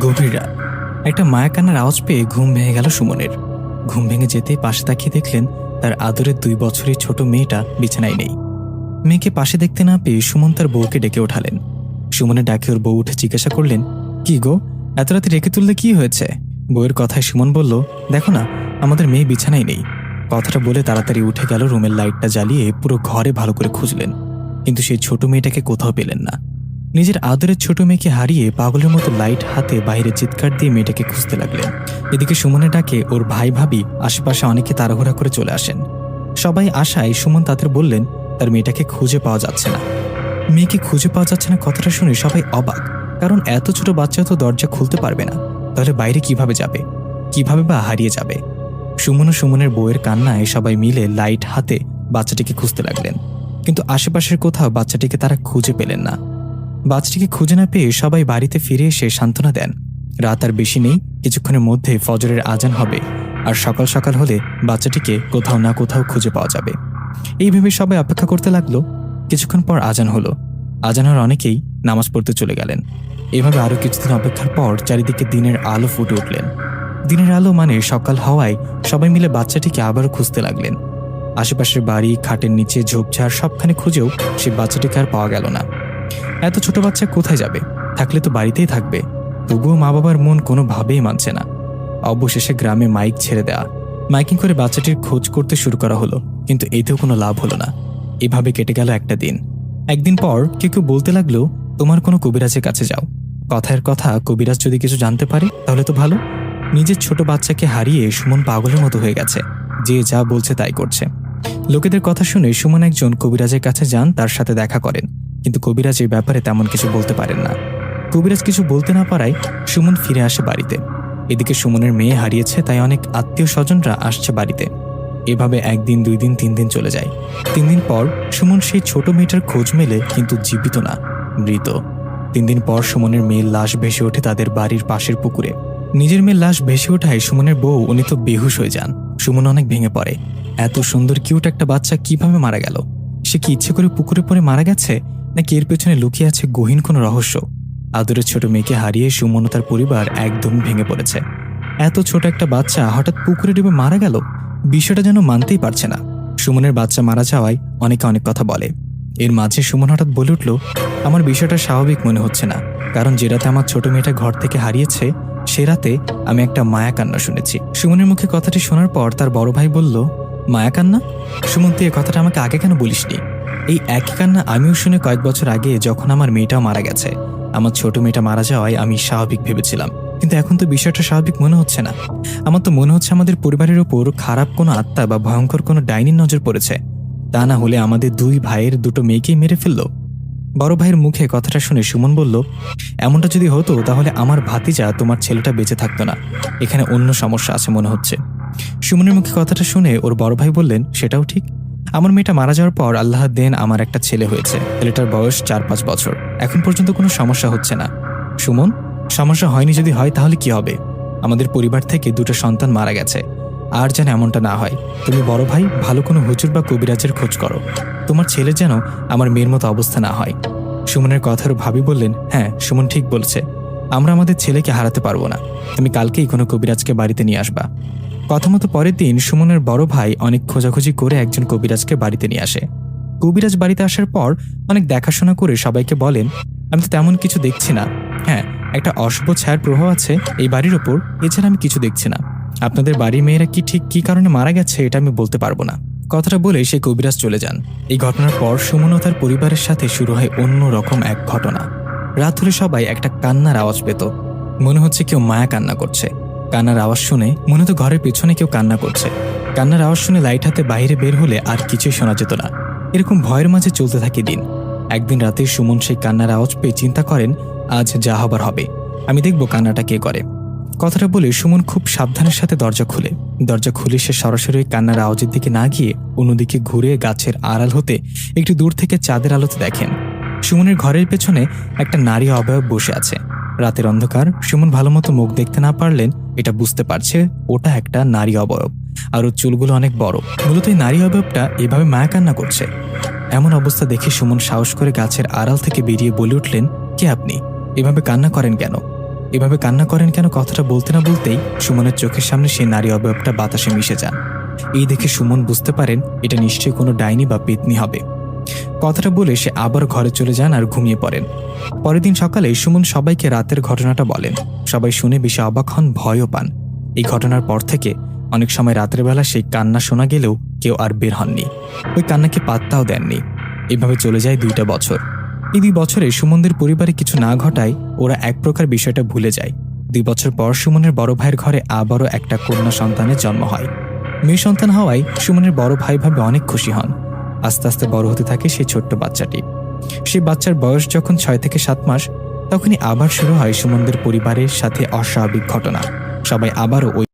গভীর রাত। একটা মায়া কান্নার আওয়াজ পেয়ে ঘুম ভেঙে গেল সুমনের। ঘুম ভেঙে যেতে পাশে তাকিয়ে দেখলেন তার আদরের দুই বছরের ছোট মেয়েটা বিছানায় নেই। মেয়েকে পাশে দেখতে না পেয়ে সুমন তার বউকে ডেকে ওঠালেন। সুমনের ডাকে ওর বউ উঠে জিজ্ঞাসা করলেন, কি গো, এত রাতে রেখে তুললে কি হয়েছে? বউয়ের কথায় সুমন বলল, দেখো না, আমাদের মেয়ে বিছানায় নেই। কথাটা বলে তাড়াতাড়ি উঠে গেল রুমের লাইটটা জ্বালিয়ে পুরো ঘরে ভালো করে খুঁজলেন। কিন্তু সেই ছোট মেয়েটাকে কোথাও পেলেন না। নিজের আদরের ছোট মেয়েকে হারিয়ে পাগলের মতো লাইট হাতে বাইরে চিৎকার দিয়ে মেয়েটাকে খুঁজতে লাগলেন। এদিকে সুমনে ডাকে ওর ভাই ভাবি আশেপাশে অনেকে তাড়াহুড়া করে চলে আসেন। সবাই আশায় সুমন তাদের বললেন, তার মেয়েটাকে খুঁজে পাওয়া যাচ্ছে না। মেয়েকে খুঁজে পাওয়া যাচ্ছে না কথাটা শুনে সবাই অবাক, কারণ এত ছোট বাচ্চা তো দরজা খুলতে পারবে না। তাহলে বাইরে কীভাবে যাবে? কীভাবে বা হারিয়ে যাবে? সুমন ও সুমনের বউয়ের কান্নায় সবাই মিলে লাইট হাতে বাচ্চাটিকে খুঁজতে লাগলেন। কিন্তু আশেপাশের কোথাও বাচ্চাটিকে তারা খুঁজে পেলেন না। বাচ্চাটিকে খুঁজে না পেয়ে সবাই বাড়িতে ফিরে এসে সান্ত্বনা দেন। রাত আর বেশি নেই, কিছুক্ষণের মধ্যে ফজরের আজান হবে, আর সকাল সকাল হলে বাচ্চাটিকে কোথাও না কোথাও খুঁজে পাওয়া যাবে। এই ভেবে সবাই অপেক্ষা করতে লাগল। কিছুক্ষণ পর আজান হলো। আজান হওয়ার অনেকেই নামাজ পড়তে চলে গেলেন। এভাবে আরও কিছুদিন অপেক্ষার পর চারিদিকে দিনের আলো ফুটে উঠলেন। দিনের আলো মানে সকাল হওয়ায় সবাই মিলে বাচ্চাটিকে আবারও খুঁজতে লাগলেন। আশেপাশের বাড়ি, খাটের নিচে, ঝোপঝাড় সবখানে খুঁজেও সে বাচ্চাটিকে আর পাওয়া গেল না। এত ছোট বাচ্চা কোথায় যাবে? থাকলে তো বাড়িতেই থাকবে। তবুও মা বাবার মন কোনোভাবেই মানছে না। অবশেষে গ্রামে মাইক ছেড়ে দেয়া। মাইকিং করে বাচ্চাটির খোঁজ করতে শুরু করা হলো, কিন্তু এতেও কোনো লাভ হলো না। এভাবে কেটে গেল একটা দিন। একদিন পর কেউ কেউ বলতে লাগল, তোমার কোনো কবিরাজের কাছে যাও। কথার কথা কবিরাজ যদি কিছু জানতে পারে, তাহলে তো ভালো। নিজের ছোট বাচ্চাকে হারিয়ে সুমন পাগলের মতো হয়ে গেছে। যে যা বলছে তাই করছে। লোকেদের কথা শুনে সুমন একজন কবিরাজের কাছে যান, তার সাথে দেখা করেন। কিন্তু কবিরাজ এই ব্যাপারে তেমন কিছু বলতে পারেন না। কবিরাজ কিছু বলতে না পারায় সুমন ফিরে আসে বাড়িতে। এদিকে সুমনের মেয়ে হারিয়েছে, তাই অনেক আত্মীয় স্বজনরা আসছে বাড়িতে। এভাবে একদিন, দুই দিন, তিন দিন চলে যায়। তিন দিন পর সুমন সেই ছোট মেয়েটার খোঁজ মেলে, কিন্তু জীবিত না, মৃত। তিন দিন পর সুমনের মেয়ের লাশ ভেসে ওঠে তাদের বাড়ির পাশের পুকুরে। নিজের মেয়ের লাশ ভেসে ওঠায় সুমনের বউ, উনি তো বেহুশ হয়ে যান। সুমন অনেক ভেঙে পড়ে। এত সুন্দর, কিউট একটা বাচ্চা কীভাবে মারা গেল? সে কি ইচ্ছে করে পুকুরে পড়ে মারা গেছে? নাকি এর পেছনে লুকিয়ে আছে গহীন কোনো রহস্য? আদরের ছোট মেয়েকে হারিয়ে সুমন তার পরিবার একদম ভেঙে পড়েছে। এত ছোট একটা বাচ্চা হঠাৎ পুকুরে ডুবে মারা গেল? বিষয়টা যেন মানতেই পারছে না। সুমনের বাচ্চা মারা যাওয়ায় অনেকে অনেক কথা বলে। এর মাঝে সুমন হঠাৎ বলে উঠল, আমার বিষয়টা স্বাভাবিক মনে হচ্ছে না। কারণ যে রাতে আমার ছোট মেয়েটা ঘর থেকে হারিয়েছে, সে রাতে আমি একটা মায়া কান্না শুনেছি। সুমনের মুখে কথাটি শোনার পর তার বড় ভাই বলল মায়া কান্না সুমন, তুই কথাটা আমাকে আগে কেন বলিসনি? এই একই কান্না আমিও শুনে কয়েক বছর আগে যখন আমার মেয়েটাও মারা গেছে, আমার ছোট মেয়েটা মারা যাওয়ায় আমি স্বাভাবিক ভেবেছিলাম। কিন্তু এখন তো বিষয়টা স্বাভাবিক মনে হচ্ছে না। আমার তো মনে হচ্ছে আমাদের পরিবারের ওপর খারাপ কোনো আত্মা বা ভয়ঙ্কর কোনো ডাইনির নজর পড়েছে। তা না হলে আমাদের দুই ভাইয়ের দুটো মেয়েকেই মেরে ফেলল। বড় ভাইয়ের মুখে কথাটা শুনে সুমন বলল, এমনটা যদি হতো তাহলে আমার ভাতিজা তোমার ছেলেটা বেঁচে থাকতো না। এখানে অন্য সমস্যা আছে মনে হচ্ছে। সুমনের মুখে কথাটা শুনে ওর বড় ভাই বললেন, সেটাও ঠিক। আমার মেয়েটা মারা যাওয়ার পর আল্লাহ দেন আমার একটা ছেলে হয়েছে। ছেলেটার বয়স চার পাঁচ বছর। এখন পর্যন্ত কোনো সমস্যা হচ্ছে না। সুমন, সমস্যা হয়নি যদি হয় তাহলে কি হবে? আমাদের পরিবার থেকে দুটো সন্তান মারা গেছে। আর যেন এমনটা না হয়। তুমি বড় ভাই, ভালো কোনো হুজুর বা কবিরাজের খোঁজ করো। তোমার ছেলে যেন আমার মেয়ের মতো অবস্থা না হয়। সুমনের কথার ভাবি বললেন হ্যাঁ সুমন ঠিক বলছে। আমরা আমাদের ছেলেকে হারাতে পারব না। তুমি কালকেই কোনো কবিরাজকে বাড়িতে নিয়ে আসবা। কথা মতো পরের দিন সুমনের বড় ভাই অনেক খোঁজাখুঁজি করে একজন কবিরাজকে বাড়িতে নিয়ে আসে। কবিরাজ বাড়িতে আসার পর অনেক দেখাশোনা করে সবাইকে বলেন, আমি তো তেমন কিছু দেখছি না। হ্যাঁ একটা অশুভ ছায়ার প্রভাব আছে এই বাড়ির ওপর, এছাড়া আমি কিছু দেখছি না। আপনাদের বাড়ির মেয়েরা কি ঠিক কি কারণে মারা গেছে এটা আমি বলতে পারব না। কথাটা বলে সে কবিরাজ চলে যান। এই ঘটনার পর সুমন ও তার পরিবারের সাথে শুরু হয় অন্য রকম এক ঘটনা। রাত হলে সবাই একটা কান্নার আওয়াজ পেত। মনে হচ্ছে কেউ মায়া কান্না করছে। কান্নার আওয়াজ শুনে মনে তো ঘরের পেছনে কেউ কান্না করছে। কান্নার আওয়াজ শুনে লাইট হাতে বাইরে বের হলে আর কিছুই শোনা যেত না। এরকম ভয়ের মাঝে চলতে থাকে দিন। একদিন রাতে সুমন সেই কান্নার আওয়াজ পেয়ে চিন্তা করেন, আজ যা হবার হবে। আমি দেখব কান্নাটা কে করে। কথাটা বলে সুমন খুব সাবধানের সাথে দরজা খুলে। দরজা খুলে সে সরাসরি কান্নার আওয়াজের দিকে না গিয়ে অন্যদিকে ঘুরে গাছের আড়াল হতে একটু দূর থেকে চাঁদের আলোতে দেখেন। সুমনের ঘরের পেছনে একটা নারী অবয়ব বসে আছে। রাতের অন্ধকার, সুমন ভালো মতো মুখ দেখতে না পারলেন এটা বুঝতে পারছে, ওটা একটা নারী অবয়ব, আর ওর চুলগুলো অনেক বড়। মূলত এই নারী অবয়বটা এভাবে মায়া কান্না করছে। এমন অবস্থা দেখে সুমন সাহস করে গাছের আড়াল থেকে বেরিয়ে বলে উঠলেন, কে আপনি? এভাবে কান্না করেন কেন? এভাবে কান্না করেন কেন কথাটা বলতে না বলতেই সুমনের চোখের সামনে সেই নারী অবয়বটা বাতাসে মিশে যান। এই দেখে সুমন বুঝতে পারেন এটা নিশ্চয়ই কোনো ডাইনি বা পেতনি হবে। কথাটা বলে সে আবার ঘরে চলে যান আর ঘুমিয়ে পড়েন। পরের দিন সকালে সুমন সবাইকে রাতের ঘটনাটা বলেন। সবাই শুনে বেশি অবাক হন, ভয়ও পান। এই ঘটনার পর থেকে অনেক সময় রাতের বেলা সেই কান্না শোনা গেলেও কেউ আর বের হননি। ওই কান্নাকে পাত্তাও দেননি। এভাবে চলে যায় দুইটা বছর। এই দুই বছরে সুমনদের পরিবারে কিছু না ঘটায় ওরা এক প্রকার বিষয়টা ভুলে যায়। দুই বছর পর সুমনের বড় ভাইয়ের ঘরে আবারও একটা কন্যা সন্তানের জন্ম হয়। মেয়ে সন্তান হওয়ায় সুমনের বড় ভাই ভাবে অনেক খুশি হন। আস্তে আস্তে বড় হতে থাকে সেই ছোট্ট বাচ্চাটি। সেই বাচ্চার বয়স যখন ছয় থেকে সাত মাস, তখনই আবার শুরু হয় সুমনদের পরিবারের সাথে অস্বাভাবিক ঘটনা। সবাই আবারও ওই